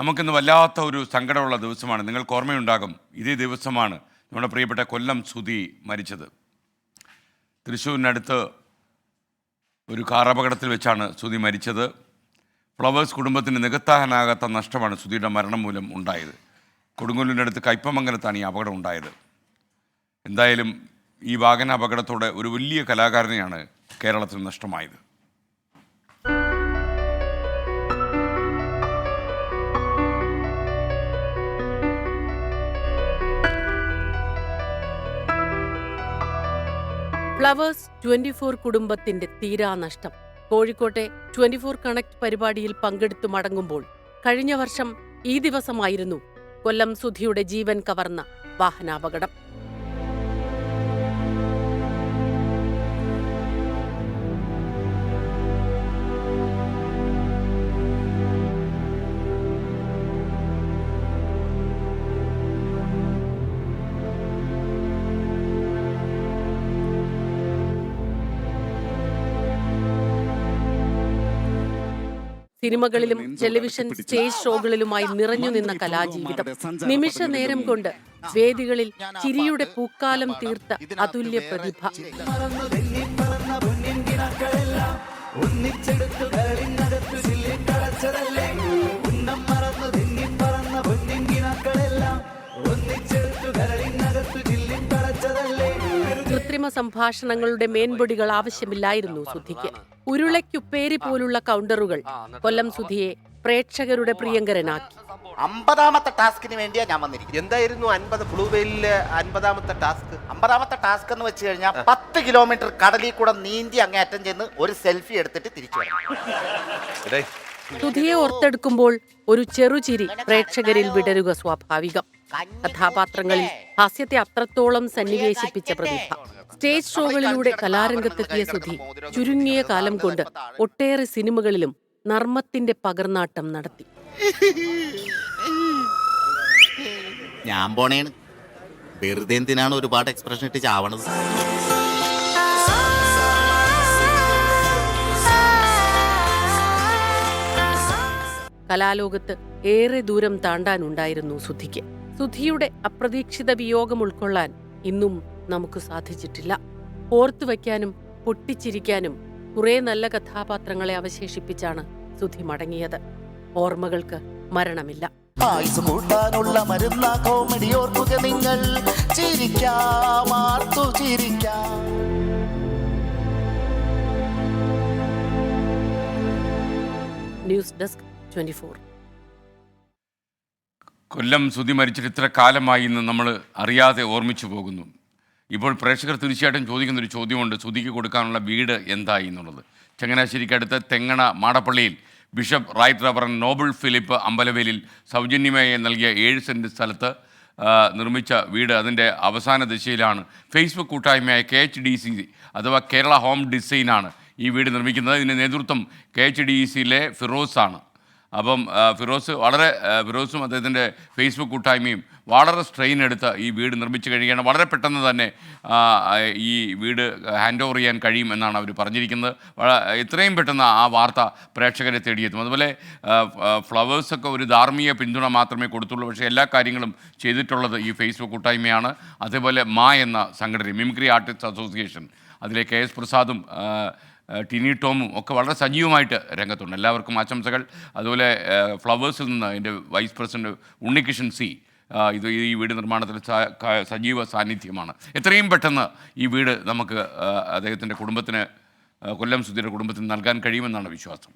നമുക്കിന്ന് വല്ലാത്ത ഒരു സങ്കടമുള്ള ദിവസമാണ്. നിങ്ങൾക്ക് ഓർമ്മയുണ്ടാകും ഇതേ ദിവസമാണ് നമ്മുടെ പ്രിയപ്പെട്ട കൊല്ലം സുധി മരിച്ചത്. തൃശ്ശൂരിനടുത്ത് ഒരു കാർ അപകടത്തിൽ വെച്ചാണ് സുധി മരിച്ചത്. ഫ്ലവേഴ്സ് കുടുംബത്തിന് നികത്താനാകാത്ത നഷ്ടമാണ് സുധിയുടെ മരണം മൂലം ഉണ്ടായത്. കൊടുങ്ങല്ലൂരിനടുത്ത് കയ്പമംഗലത്താണ് ഈ അപകടം ഉണ്ടായത്. എന്തായാലും ഈ വാഹന അപകടത്തോടെ ഒരു വലിയ കലാകാരനെയാണ് കേരളത്തിന് നഷ്ടമായത്. ഫ്ലവേഴ്സ് ട്വന്റി ഫോർ കുടുംബത്തിന്റെ തീരാനഷ്ടം കോഴിക്കോട്ടെ ട്വന്റി ഫോർ കണക്ട് പരിപാടിയിൽ പങ്കെടുത്തു മടങ്ങുമ്പോൾ കഴിഞ്ഞ വർഷം ഈ ദിവസമായിരുന്നു കൊല്ലം സുധിയുടെ ജീവൻ കവർന്ന വാഹനാപകടം. സിനിമകളിലും ടെലിവിഷൻ സ്റ്റേജ് ഷോകളിലുമായി നിറഞ്ഞു നിന്ന കലാജീവിതം. നിമിഷ നേരം കൊണ്ട് വേദികളിൽ ചിരിയുടെ പൂക്കാലം തീർത്ത അതുല്യ പ്രതിഭ. കൃത്രിമ സംഭാഷണങ്ങളുടെ മേൻപൊടികൾ ആവശ്യമില്ലായിരുന്നു സുധിക്ക്. ഉരുളയ്ക്കുപ്പേരി പോലുള്ള കൗണ്ടറുകൾ കൊല്ലം സുധിയെ പ്രേക്ഷകരുടെ പ്രിയങ്കരനാക്കി. അമ്പതാമത്തെ ടാസ്കിന് വേണ്ടിയാ ഞാൻ വന്നിരിക്കുന്നത്. എന്തായിരുന്നു അൻപത് ബ്ലൂ വെയിലിലെ അൻപതാമത്തെ ടാസ്ക്? അമ്പതാമത്തെ ടാസ്ക് എന്ന് വെച്ച് കഴിഞ്ഞാൽ പത്ത് കിലോമീറ്റർ കടലിൽ കൂടെ നീന്തി അങ്ങേറ്റം ചെന്ന് ഒരു സെൽഫി എടുത്തിട്ട് തിരിച്ചു സുധിയെ ഓർത്തെടുക്കുമ്പോൾ ഒരു ചെറുചിരി പ്രേക്ഷകരിൽ വിടരുക സ്വാഭാവികം. കഥാപാത്രങ്ങളിൽ ഹാസ്യത്തെ അത്രത്തോളം സന്നിവേശിപ്പിച്ച പ്രതിഭ. സ്റ്റേജ് ഷോകളിലൂടെ കലാരംഗത്തെത്തിയ സുധി ചുരുങ്ങിയ കാലം കൊണ്ട് ഒട്ടേറെ സിനിമകളിലും നർമ്മത്തിന്റെ പകർന്നാട്ടം നടത്തി. ഞാൻ പോണേണ്. വെറുതെ എന്തിനാണ് ഒരുപാട് എക്സ്പ്രഷൻ ഇട്ട് ചാവണത്? കലാലോകത്ത് ഏറെ ദൂരം താണ്ടാനുണ്ടായിരുന്നു സുധിക്ക്. സുധിയുടെ അപ്രതീക്ഷിത വിയോഗം ഉൾക്കൊള്ളാൻ ഇന്നും നമുക്ക് സാധിച്ചിട്ടില്ല. ഓർത്തു വയ്ക്കാനും പൊട്ടിച്ചിരിക്കാനും കുറെ നല്ല കഥാപാത്രങ്ങളെ അവശേഷിപ്പിച്ചാണ് സുധി മടങ്ങിയത്. ഓർമ്മകൾക്ക് മരണമില്ല. ആയുസ് കൂട്ടാനുള്ള മരുന്ന കോമഡി ഓർക്കുക നിങ്ങൾ. ചിരിക്കാം ആർത്തു ചിരിക്കാം. News desk twenty four. Kollam Sudhi മരിച്ചിട്ട് ഇത്ര കാലമായി ഇന്ന് നമ്മൾ അറിയാതെ ഓർമ്മിച്ചു പോകുന്നു. ഇപ്പോൾ പ്രേക്ഷകർ തീർച്ചയായിട്ടും ചോദിക്കുന്നൊരു ചോദ്യമുണ്ട്. സുധിക്ക് കൊടുക്കാനുള്ള വീട് എന്തായി എന്നുള്ളത്. ചങ്ങനാശ്ശേരിക്കടുത്ത് Thengana മാടപ്പള്ളിയിൽ bishop right reverend Noble Philip Ambalavelil സൗജന്യമായി നൽകിയ ഏഴ് സെന്റ് സ്ഥലത്ത് നിർമ്മിച്ച വീട് അതിന്റെ അവസാന ദിശയിലാണ്. ഫേസ്ബുക്ക് കൂട്ടായ്മയായ കെ എച്ച് ഡി സി അഥവാ കേരള ഹോം ഡിസൈനാണ് ഈ വീട് നിർമ്മിക്കുന്നത്. ഇതിന്റെ നേതൃത്വം കെ എച്ച് ഡി സിയിലെ ഫിറോസാണ്. അപ്പം ഫിറോസ് വളരെ ഫിറോസും അദ്ദേഹത്തിന്റെ ഫേസ്ബുക്ക് കൂട്ടായ്മയും വളരെ സ്ട്രെയിൻ എടുത്ത് ഈ വീട് നിർമ്മിച്ചു കഴിയുകയാണ്. വളരെ പെട്ടെന്ന് തന്നെ ഈ വീട് ഹാൻഡ് ഓവർ ചെയ്യാൻ കഴിയും എന്നാണ് അവർ പറഞ്ഞിരിക്കുന്നത്. എത്രയും പെട്ടെന്ന് ആ വാർത്ത പ്രേക്ഷകരെ തേടിയെത്തും. അതുപോലെ ഫ്ലവേഴ്സൊക്കെ ഒരു ധാർമ്മിക പിന്തുണ മാത്രമേ കൊടുത്തുള്ളൂ. പക്ഷേ എല്ലാ കാര്യങ്ങളും ചെയ്തിട്ടുള്ളത് ഈ ഫേസ്ബുക്ക് കൂട്ടായ്മയാണ്. അതേപോലെ മാ എന്ന സംഘടന മിമിക്രി ആർട്ടിസ്റ്റ് അസോസിയേഷൻ അതിലെ കെ എസ് പ്രസാദും ടിനി ടോമും ഒക്കെ വളരെ സജീവമായിട്ട് രംഗത്തുണ്ട്. എല്ലാവർക്കും ആശംസകൾ. അതുപോലെ ഫ്ലവേഴ്സിൽ നിന്ന് എന്റെ വൈസ് പ്രസിഡന്റ് ഉണ്ണികിഷൻ സി ഇത് ഈ വീട് നിർമ്മാണത്തിൽ സജീവ സാന്നിധ്യമാണ്. എത്രയും പെട്ടെന്ന് ഈ വീട് നമുക്ക് അദ്ദേഹത്തിന്റെ കുടുംബത്തിന് കൊല്ലം സുധീരുടെ കുടുംബത്തിന് നൽകാൻ കഴിയുമെന്നാണ് വിശ്വാസം.